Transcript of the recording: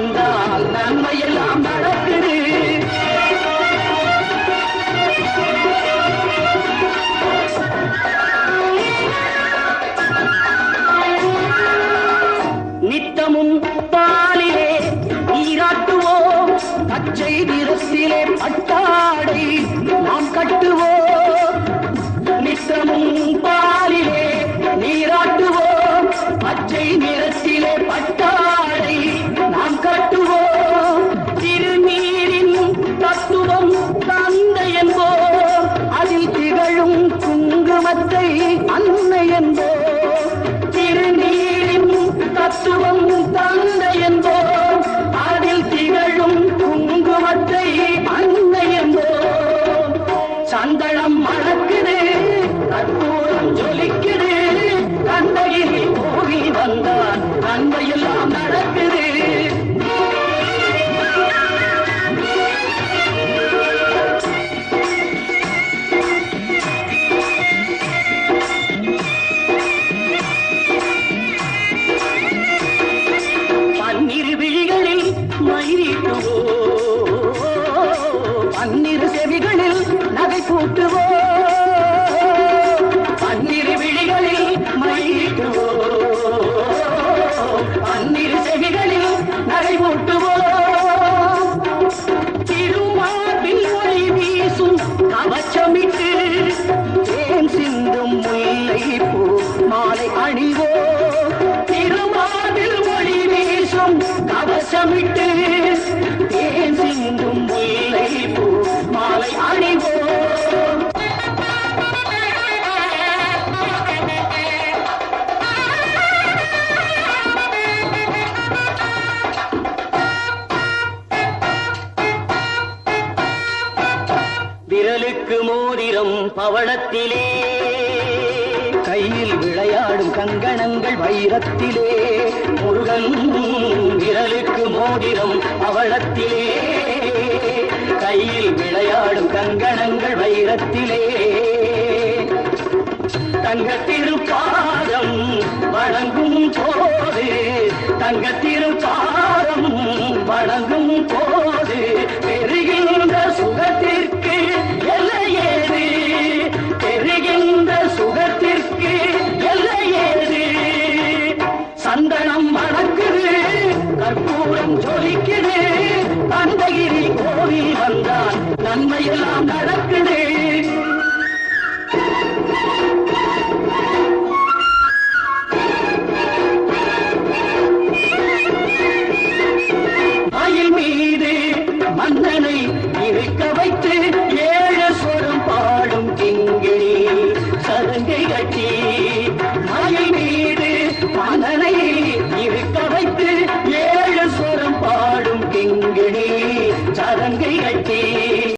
வந்தால் நன்மையெல்லாம் நடக்குது நித்தமும் பாலிலே நீராட்டுவோம். பச்சை நிறத்திலே பட்டாடை நாம் கட்டுவோம். நித்தமும் பாலிலே குங்குமத்தை அன்னை என்போ திருநீரின் தத்துவம் கவச்சமிட்டு ஏன் சிந்தும் முல்லை பூ மாலை அணிவோ. திருமார்பில் ஒளி வீசும் கவசமிட்டு விரலுக்கு மோதிரம் பவளத்திலே. கையில் விளையாடும் கங்கணங்கள் வைரத்திலே. முருகன் விரலுக்கு மோதிரம் பவளத்திலே. கையில் விளையாடும் கங்கணங்கள் வைரத்திலே. தங்க திருப்பாதம் வணங்கும் போது தங்க நன்மையெல்லாம் நடக்குது. மயில் மீது மன்னனை இருக்க வைத்து